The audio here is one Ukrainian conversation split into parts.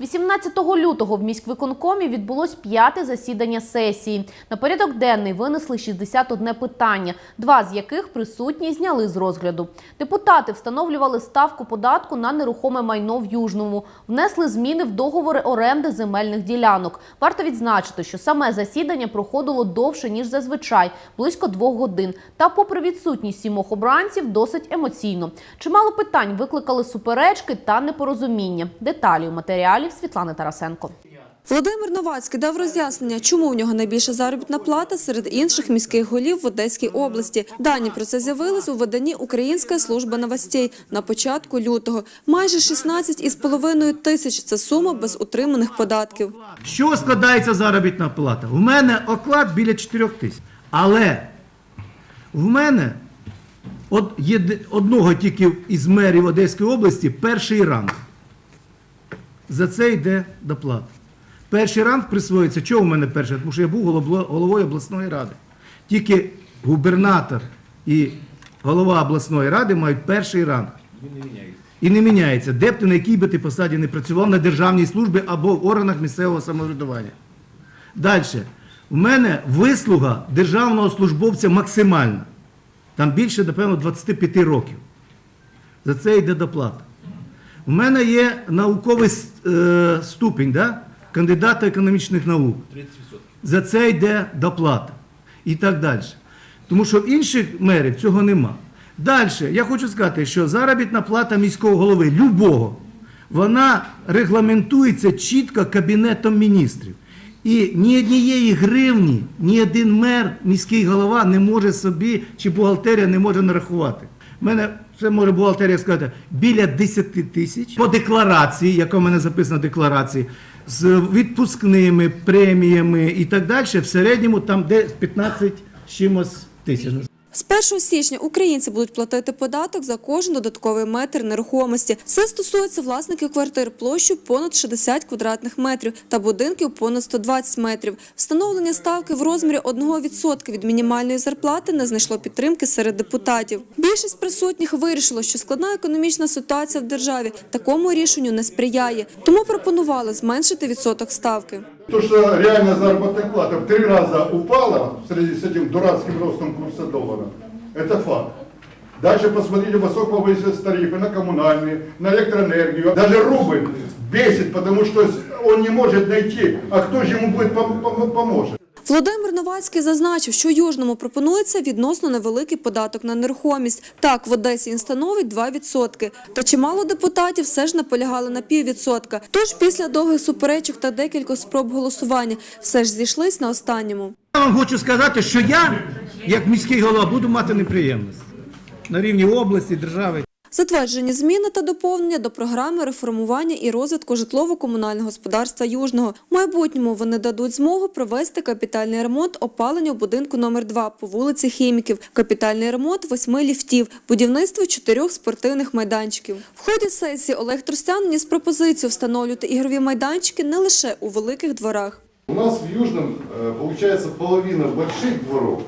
18 лютого в міськвиконкомі відбулось п'яте засідання сесії. На порядок денний винесли 61 питання, два з яких присутні зняли з розгляду. Депутати встановлювали ставку податку на нерухоме майно в Южному, внесли зміни в договори оренди земельних ділянок. Варто відзначити, що саме засідання проходило довше ніж зазвичай, близько двох годин. Та, попри відсутність сімох обранців, досить емоційно. Чимало питань викликали суперечки та непорозуміння. Деталі у матеріалі Світлани Тарасенко. Володимир Новацький дав роз'яснення, чому в нього найбільша заробітна плата серед інших міських голів в Одеській області. Дані про це з'явились у виданні Українська служба новостей на початку лютого. Майже 16,5 тисяч – це сума без утриманих податків. Чого складається заробітна плата? У мене оклад біля 4 тисяч. Але в мене од, одного тільки із мерів Одеської області перший ранг. За це йде доплата. Перший ранг присвоюється. Чого в мене перший? Тому що я був головою обласної ради. Тільки губернатор і голова обласної ради мають перший ранг. І не міняється. Де б ти на якій би ти посаді не працював на державній службі або в органах місцевого самоврядування. Далі. У мене вислуга державного службовця максимальна. Там більше, напевно, 25 років. За це йде доплата. У мене є науковий е, ступінь, да? кандидата економічних наук. За це йде доплата. І так далі. Тому що в інших мерів цього нема. Далі, я хочу сказати, що заробітна плата міського голови, любого, вона регламентується чітко Кабінетом міністрів. І ні однієї гривні, ні один мер, міський голова не може собі, чи бухгалтерія не може нарахувати. У мене це може бухгалтерія сказати біля 10 тисяч по декларації, яка в мене записана декларації, з відпускними преміями і так далі. В середньому там де 15 чимось тисяч. З 1 січня українці будуть платити податок за кожен додатковий метр нерухомості. Це стосується власників квартир площу понад 60 квадратних метрів та будинків понад 120 метрів. Встановлення ставки в розмірі 1% від мінімальної зарплати не знайшло підтримки серед депутатів. Більшість присутніх вирішило, що складна економічна ситуація в державі такому рішенню не сприяє, тому пропонували зменшити відсоток ставки. То, что реальная заработная плата в три раза упала в связи с этим дурацким ростом курса доллара, это факт. Дальше посмотрите, высоко повысились тарифы на коммунальные, на электроэнергию. Даже рубль бесит, потому что он не может найти, а кто же ему будет пом- пом- поможет. Володимир Новацький зазначив, що Южному пропонується відносно невеликий податок на нерухомість. Так, в Одесі він становить 2%. Та чимало депутатів все ж наполягали на піввідсотка. Тож після довгих суперечок та декількох спроб голосування все ж зійшлись на останньому. Я вам хочу сказати, що я, як міський голова, буду мати неприємності на рівні області, держави. Затверджені зміни та доповнення до програми реформування і розвитку житлово-комунального господарства Южного. В майбутньому вони дадуть змогу провести капітальний ремонт опалення у будинку номер 2 по вулиці Хіміків, капітальний ремонт восьми ліфтів, будівництво чотирьох спортивних майданчиків. В ході сесії Олег Тростян вніс пропозицію встановлювати ігрові майданчики не лише у великих дворах. У нас в Южном э, получается половина больших дворов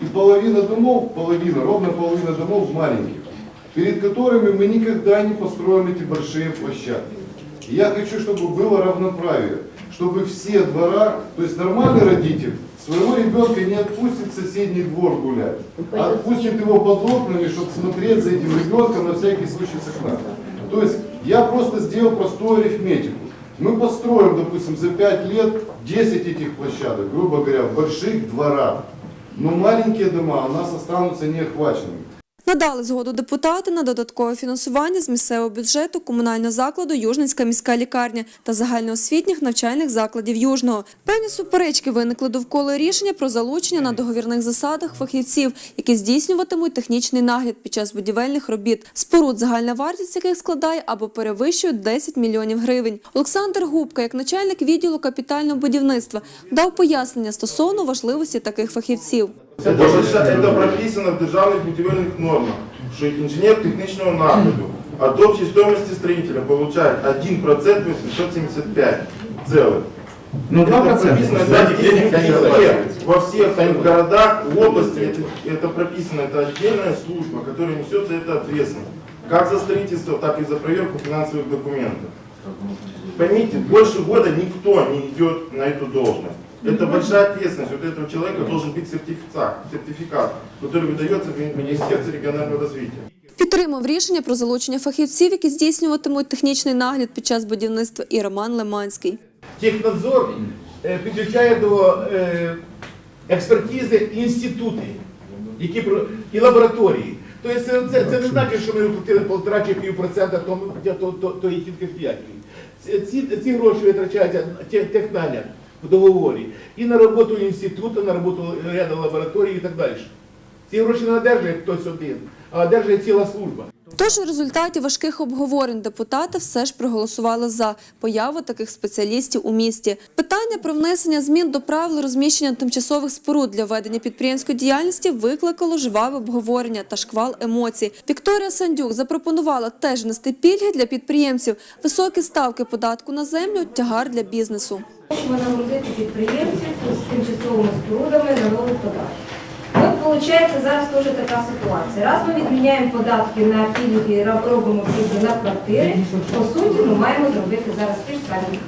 и половина домов, половина, ровно половина домов маленьких, перед которыми мы никогда не построим эти большие площадки. И я хочу, чтобы было равноправие, чтобы все двора, то есть нормальный родитель своего ребенка не отпустит в соседний двор гулять, а отпустит его под окнами, чтобы смотреть за этим ребенком на всякий случай с окна. То есть я просто сделал простую арифметику. Мы построим, допустим, за 5 лет 10 этих площадок, грубо говоря, в больших дворах. Но маленькие дома у нас останутся неохваченными. Надали згоду депутати на додаткове фінансування з місцевого бюджету комунального закладу Южницька міська лікарня та загальноосвітніх навчальних закладів Южного. Певні суперечки виникли довкола рішення про залучення на договірних засадах фахівців, які здійснюватимуть технічний нагляд під час будівельних робіт. Споруд, загальна вартість яких складає або перевищує 10 мільйонів гривень. Олександр Губка, як начальник відділу капітального будівництва, дав пояснення стосовно важливості таких фахівців. Це, це, це прописано в державних будівельних нормах, що інженер технічного нагляду от общей стоимости строителя получает 1% 875 целых. Ну, Это прописано это везде, во всех городах, в области, это, это прописано, это отдельная служба, которая несет за это ответственность. Как за строительство, так и за проверку финансовых документов. Поймите, больше года никто не идет на эту должность. Это большая ответственность. Вот этого человека должен быть сертификат, сертификат который выдается в Министерстве регионального развития. Підтримав рішення про залучення фахівців, які здійснюватимуть технічний нагляд під час будівництва, і Роман Лиманський. Технадзор е, підключає до е, експертизи інститути які, про- і лабораторії. Тобто це, це, це не значить, що ми виплатили полтора чи пів процента тому, то, то, то, то і тільки фіатів. Ці, ці гроші витрачаються на те- технагляд в договорі і на роботу інституту, на роботу ряду лабораторій і так далі. Ці гроші не одержує хтось один, а одержує ціла служба. Тож у результаті важких обговорень депутати все ж проголосували за появу таких спеціалістів у місті. Питання про внесення змін до правил розміщення тимчасових споруд для ведення підприємської діяльності викликало жваве обговорення та шквал емоцій. Вікторія Сандюк запропонувала теж внести пільги для підприємців, високі ставки податку на землю, тягар для бізнесу. Хочемо нагрузити підприємців з тимчасовими спорудами налогових податків. От виходить зараз теж така ситуація. Раз ми відміняємо податки на пільги, роб- робимо пільги на квартири, по суті, ми маємо зробити зараз ті ж самі.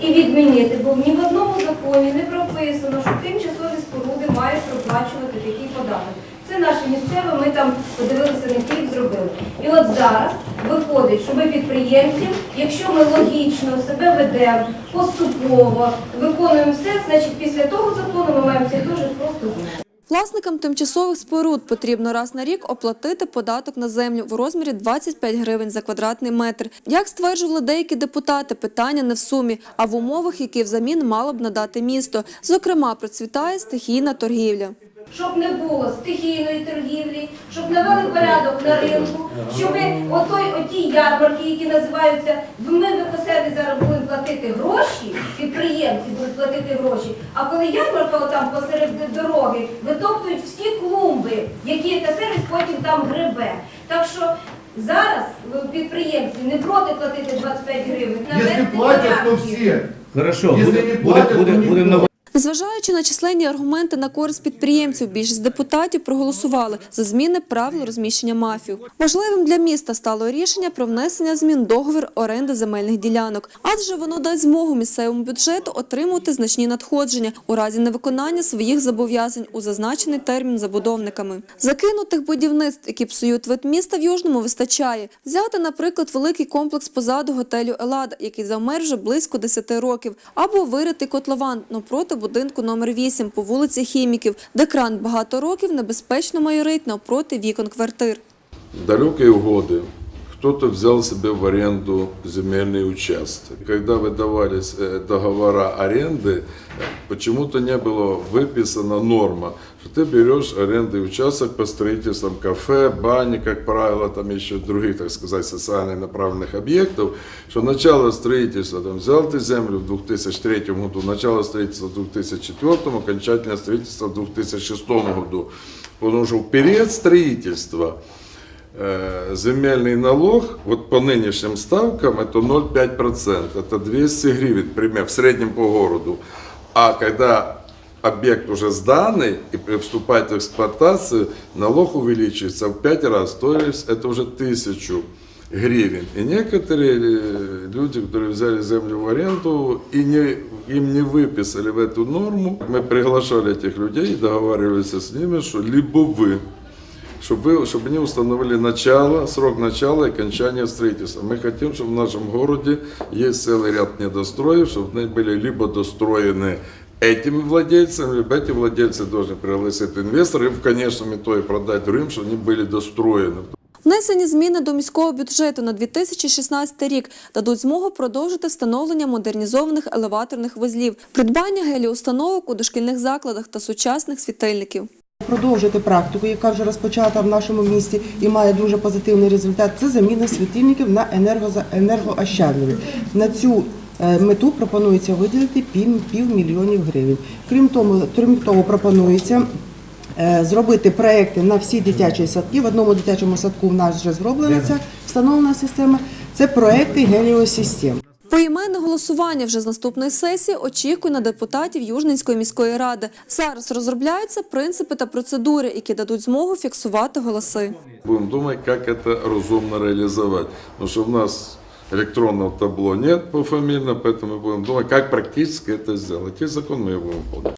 І відмінити, бо ні в одному законі не прописано, що тимчасові споруди мають проплачувати такий податок. Це наше місцеве, ми там подивилися на Київ, зробили. І от зараз виходить, що ми підприємці, якщо ми логічно себе ведемо, поступово, виконуємо все, значить після того закону ми маємо це дуже просто зняти. Власникам тимчасових споруд потрібно раз на рік оплатити податок на землю в розмірі 25 гривень за квадратний метр. Як стверджували деякі депутати, питання не в сумі, а в умовах, які взамін мало б надати місто. Зокрема, процвітає стихійна торгівля. Щоб не було стихійної торгівлі, щоб навели порядок на ринку, щоб отой, оті ярмарки, які називаються, ми в екосерві зараз будемо платити гроші, підприємці будуть платити гроші, а коли ярмарка отам посеред дороги витоптують всі клумби, які екосервіс потім там гребе. Так що зараз підприємці не проти платити 25 гривень. Если навести платят, то порядки. все. Хорошо, Якщо буде, не буде, буде, Незважаючи на численні аргументи на користь підприємців, більшість депутатів проголосували за зміни правил розміщення мафів. Важливим для міста стало рішення про внесення змін договір оренди земельних ділянок, адже воно дасть змогу місцевому бюджету отримувати значні надходження у разі невиконання своїх зобов'язань у зазначений термін забудовниками. Закинутих будівництв, які псують вид міста в Южному, вистачає. Взяти, наприклад, великий комплекс позаду готелю Елада, який завмер вже близько 10 років, або виритий котлован навпроти будинку номер 8 по вулиці Хіміків, де кран багато років небезпечно майорить навпроти вікон квартир. В далекие годы кто-то взял себе в аренду земельный участок. Когда выдавались э, договора аренды, э, почему-то не было выписана норма, что ты берешь арендный участок по строительствам кафе, бани, как правило, там еще других, так сказать, социально направленных объектов, что начало строительства, там, взял ты землю в 2003 году, начало строительства в 2004, окончательное строительство в 2006 году. Потому что в период строительства э, земельный налог, вот по нынешним ставкам, это 0,5%, это 200 гривен, пример, в среднем по городу. А когда объект уже сданный и при- вступает в эксплуатацию, налог увеличивается в 5 раз, то есть это уже 1000 гривен. И некоторые э, люди, которые взяли землю в аренду и не, им не выписали в эту норму, мы приглашали этих людей и договаривались с ними, что либо вы чтобы, вы, чтобы они установили начало, срок начала и окончания строительства. Мы хотим, чтобы в нашем городе есть целый ряд недостроев, чтобы они были либо достроены этими владельцами, либо эти владельцы должны пригласить инвестора и в конечном итоге продать другим, чтобы они были достроены. Внесені зміни до міського бюджету на 2016 рік дадуть змогу продовжити встановлення модернізованих елеваторних вузлів, придбання геліустановок у дошкільних закладах та сучасних світильників. Продовжити практику, яка вже розпочата в нашому місті і має дуже позитивний результат. Це заміна світильників на енергоза- енергоощадливі. На цю е, мету пропонується виділити пів, півмільйонів гривень. Крім того, крім того, пропонується. е, Зробити проекти на всі дитячі садки. В одному дитячому садку в нас вже зроблена ця встановлена система. Це проекти геліосистем. Поіменне голосування вже з наступної сесії очікує на депутатів Южненської міської ради. Зараз розробляються принципи та процедури, які дадуть змогу фіксувати голоси. Будем думать, как это разумно реализовать. Потому что у нас электронного табло нет пофамильно, поэтому мы будем думать, как практически это сделать. И закон мы его выполняем.